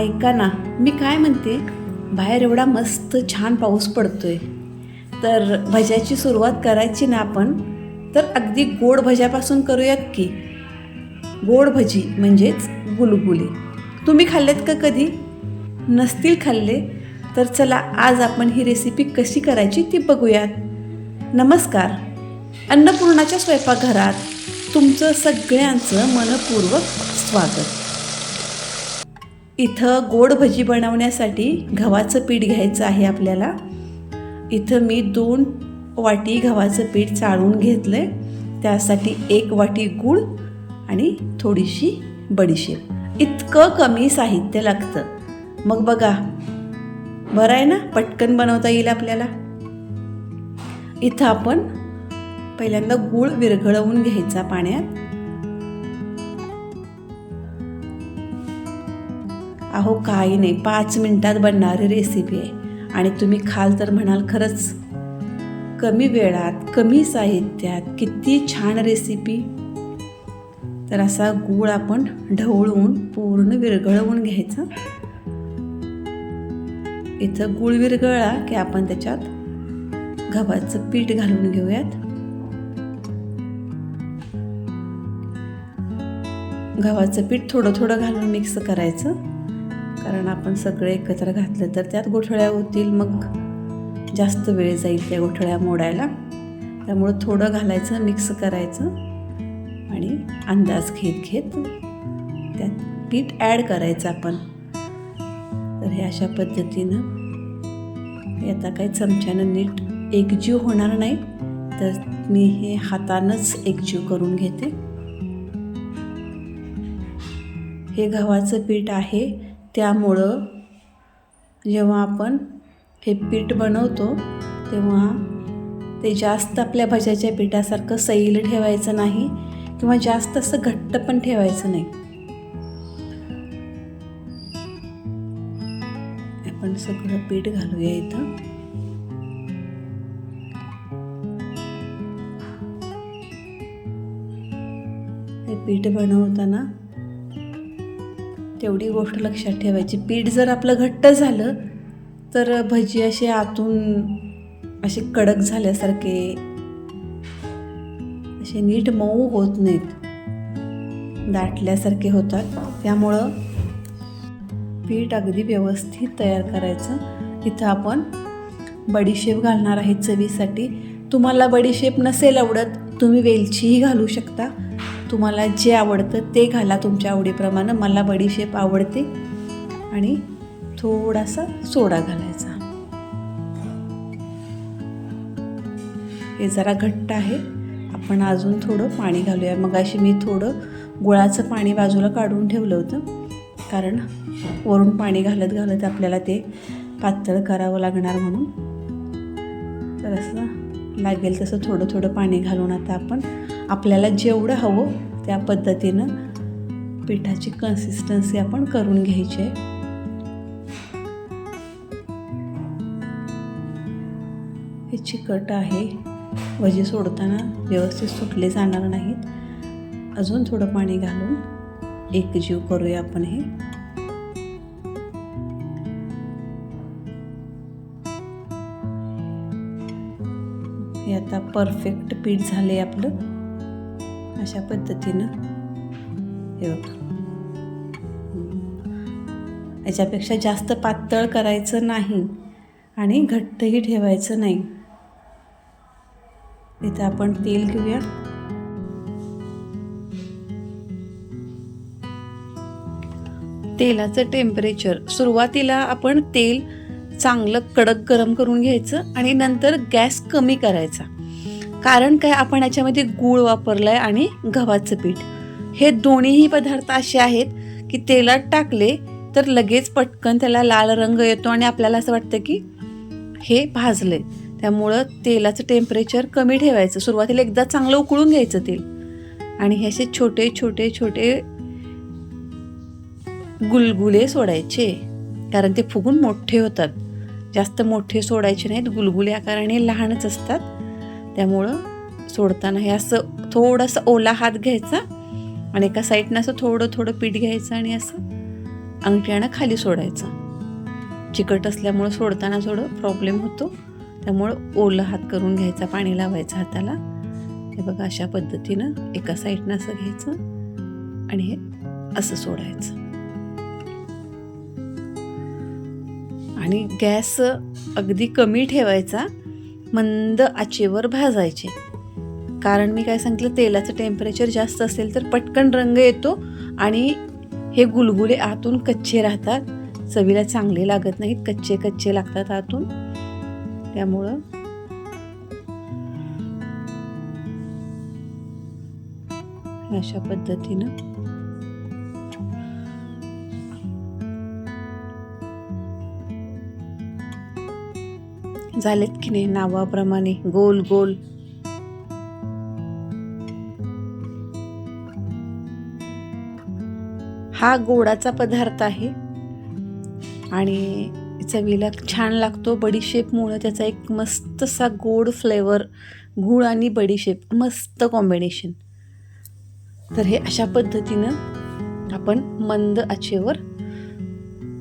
ऐका ना मी काय म्हणते? बाहेर एवढा मस्त छान पाऊस पडतोय. तर भज्याची सुरुवात करायची ना आपण तर अगदी गोड भज्यापासून करूयात की. गोड भजी म्हणजेच गुलगुले. तुम्ही खाल्लेत का कधी? नसतील खाल्ले तर चला आज आपण ही रेसिपी कशी करायची ती बघूयात. नमस्कार. अन्नपूर्णाच्या स्वयंपाकघरात तुमचं सगळ्यांचं मनपूर्वक स्वागत. इथं गोड भजी बनवण्यासाठी गव्हाचं पीठ घ्यायचं आहे आपल्याला. इथं मी दोन वाटी गव्हाचं पीठ चाळून घेतलं आहे त्यासाठी एक वाटी गूळ आणि थोडीशी बडीशेप. इतकं कमी साहित्य लागतं. मग बघा. बरं आहे ना? पटकन बनवता येईल आपल्याला. इथं आपण पहिल्यांदा गूळ विरघळवून घ्यायचा पाण्यात. अहो काही नाही. पाच मिनटात बनणारी रेसिपी आहे. आणि तुम्ही खाल तर म्हणाल खरंच. कमी वेळात कमी साहित्यात किती छान रेसिपी तर असा गूळ आपण ढवळून पूर्ण विरघळवून घ्यायचा. इथं गूळ विरघळला की आपण त्याच्यात गव्हाचं पीठ घालून घेऊयात. गव्हाचं पीठ थोडं थोडं घालून मिक्स करायचं. कारण आपण सगळे एकत्र घातलं तर त्यात गोठळ्या होतील मग जास्त वेळ जाईल त्या गोठळ्या मोडायला. त्यामुळं थोडं घालायचं मिक्स करायचं आणि अंदाज घेत घेत त्यात पीठ ॲड करायचं आपण. तर हे अशा पद्धतीनं हे आता काही चमच्यानं नीट एकजीव होणार नाही तर मी हे हातानंच एकजीव करून घेते. हे गव्हाचं पीठ आहे त्यामुळं जेव्हा आपण हे पीठ बनवतो तेव्हा ते जास्त आपल्या भज्याच्या पिठासारखं सैल ठेवायचं नाही किंवा जास्त असं घट्ट पण ठेवायचं नाही. आपण सगळं पीठ घालूया इथं. हे पीठ बनवताना तेवढी गोष्ट लक्षात ठेवायची. पीठ जर आपलं घट्ट झालं तर भजी असे आतून असे कडक झाल्यासारखे असे नीट मऊ होत नाहीत. दाटल्यासारखे होतात. त्यामुळं पीठ अगदी व्यवस्थित तयार करायचं. इथं आपण बडीशेप घालणार आहे चवीसाठी. तुम्हाला बडीशेप नसेल आवडत तुम्ही वेलचीही घालू शकता. तुम्हाला जे आवडतं ते घाला तुमच्या आवडीप्रमाणे. मला बडीशेप आवडते आणि थोडासा सोडा घालायचा. हे जरा घट्ट आहे. आपण अजून थोडं पाणी घालूया. मग अशी मी थोडं गुळाचं पाणी बाजूला काढून ठेवलं होतं. कारण वरून पाणी घालत घालत आपल्याला ते पातळ करावं लागणार म्हणून. तर असं लागेल तसं थोडं थोडं पाणी घालून आता आपण आपल्याला जेवढं हवं त्या पद्धतीनं पिठाची कन्सिस्टन्सी आपण करून घ्यायची आहे. हे चिकट आहे. भजी सोडताना व्यवस्थित सुटले जाणार नाहीत. अजून थोडं पाणी घालून एकजीव करूया आपण हे. हे आता परफेक्ट पीठ झाले आपलं. अशा पद्धतीनं. हे बघा. याच्यापेक्षा जास्त पातळ करायचं नाही आणि घट्टही ठेवायचं नाही. इथं आपण तेल घेऊया. तेलाचं टेम्परेचर सुरुवातीला आपण तेल चांगलं कडक गरम करून घ्यायचं आणि नंतर गॅस कमी करायचा. कारण काय आपण याच्यामध्ये गूळ वापरलाय आणि गव्हाचं पीठ. हे दोन्हीही पदार्थ असे आहेत की तेलात टाकले तर लगेच पटकन त्याला लाल रंग येतो आणि आपल्याला असं वाटतं की हे भाजलंय. त्यामुळं तेलाचं टेम्परेचर कमी ठेवायचं. सुरुवातीला एकदा चांगलं उकळून घ्यायचं तेल. आणि हे असे छोटे छोटे छोटे गुलगुले सोडायचे. कारण ते फुगून मोठे होतात. जास्त मोठे सोडायचे नाहीत. गुलगुले आकाराने लहानच असतात. त्यामुळं सोडताना हे असं थोडंसं ओला हात घ्यायचा आणि एका साईडनं असं थोडं थोडं पीठ घ्यायचं आणि असं अंगठ्यानं खाली सोडायचं. चिकट असल्यामुळं सोडताना थोडं प्रॉब्लेम होतो. त्यामुळं ओलं हात करून घ्यायचा पाणी लावायचं हाताला. हे बघा अशा पद्धतीनं एका साईडनं असं घ्यायचं आणि हे असं सोडायचं. आणि गॅस अगदी कमी ठेवायचा. मंद आचेवर भाजायचे. कारण मी काय सांगितलं तेलाचं टेम्परेचर जास्त असेल तर पटकन रंग येतो आणि हे गुलगुले आतून कच्चे राहतात. चवीला चांगले लागत नाहीत कच्चे कच्चे लागतात आतून. त्यामुळं अशा पद्धतीनं झालेत की नाही नावाप्रमाणे? गोल गोल. हा गोडाचा पदार्थ आहे. आणि चवीला छान लागतो. बडीशेपमुळं त्याचा एक मस्तसा गोड फ्लेवर गूळ आणि बडीशेप मस्त कॉम्बिनेशन तर हे अशा पद्धतीनं आपण मंद आचेवर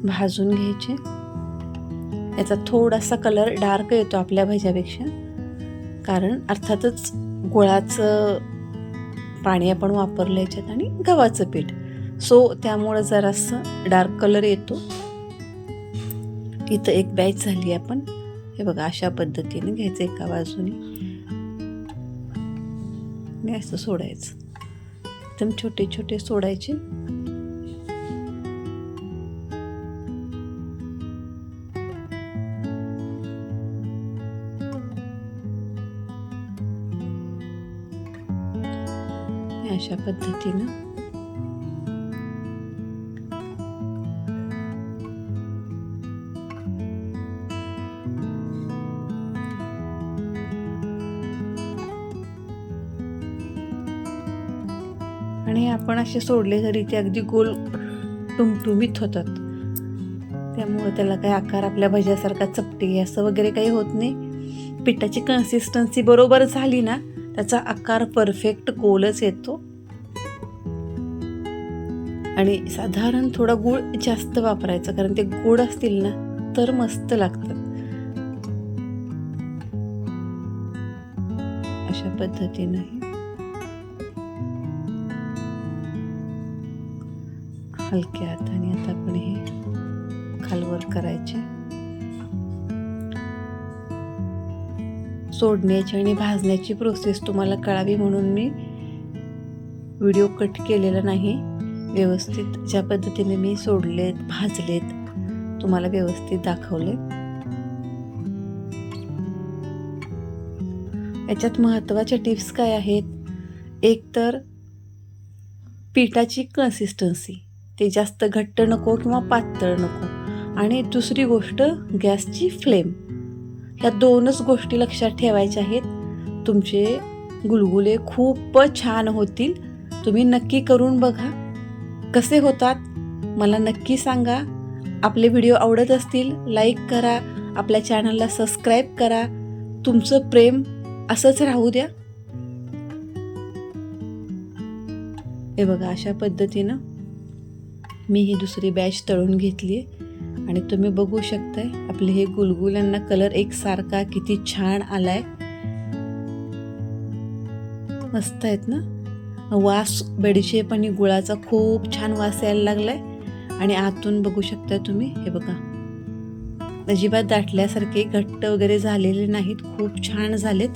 भाजून घ्यायचे. याचा थोडासा कलर डार्क येतो आपल्या भज्यापेक्षा. कारण अर्थातच गुळाचं पाणी आपण वापरलं याच्यात आणि गव्हाचं पीठ. सो त्यामुळं जरासं डार्क कलर येतो. इथं एक बॅच झाली आपण. हे बघा अशा पद्धतीने घ्यायचं एका बाजूने. असं सोडायचं. एकदम छोटे छोटे सोडायचे. अशा पद्धतीनं. आणि आपण असे सोडले तरी ते अगदी गोल टुमटुमीत होतात. त्यामुळे त्याला काही आकार आपल्या भज्यासारखा चपटी असं वगैरे काही होत नाही. पिठाची कन्सिस्टन्सी बरोबर झाली ना त्याचा आकार परफेक्ट गोलच येतो. आणि साधारण थोडा गूळ जास्त वापरायचा कारण ते गोड असतील ना तर मस्त लागतात. अशा पद्धतीने. हलक्या हाताने आता आपण हे खालवर करायचे. सोडण्याची आणि भाजण्याची प्रोसेस तुम्हाला कळावी म्हणून मी व्हिडिओ कट केलेला नाही. व्यवस्थित ज्या पद्धतीने मी सोडलेत भाजलेत तुम्हाला व्यवस्थित दाखवले. याच्यात महत्त्वाच्या टिप्स काय आहेत? एक तर पिठाची कन्सिस्टन्सी ते जास्त घट्ट नको किंवा पातळ नको. आणि दुसरी गोष्ट गॅसची फ्लेम या दोनच गोष्टी लक्षात ठेवायच्या आहेत. तुमचे गुलगुले खूपच छान होतील. तुम्ही नक्की करून बघा. कसे होतात मला नक्की सांगा. आपले व्हिडिओ आवडत असतील लाईक करा. आपल्या चॅनलला सबस्क्राईब करा. तुमचं प्रेम असंच राहू द्या. हे बघा अशा पद्धतीनं मी ही दुसरी बॅच तळून घेतली आहे. आणि तुम्ही बघू शकताय आपले हे गुलगुल्यांना कलर एकसारखा किती छान आलाय. मस्त आहेत ना? वास बडीशेप आणि गुळाचा खूप छान वास यायला लागला आहे आणि आतून बघू शकता तुम्ही हे बघा. अजिबात दाटल्यासारखे घट्ट वगैरे झालेले नाहीत खूप छान झालेत.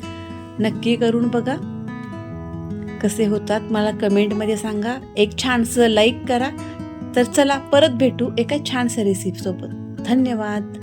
नक्की करून बघा. कसे होतात मला कमेंटमध्ये सांगा. एक छानसं लाईक करा. तर चला परत भेटू एका छानशा रेसिपीसोबत धन्यवाद.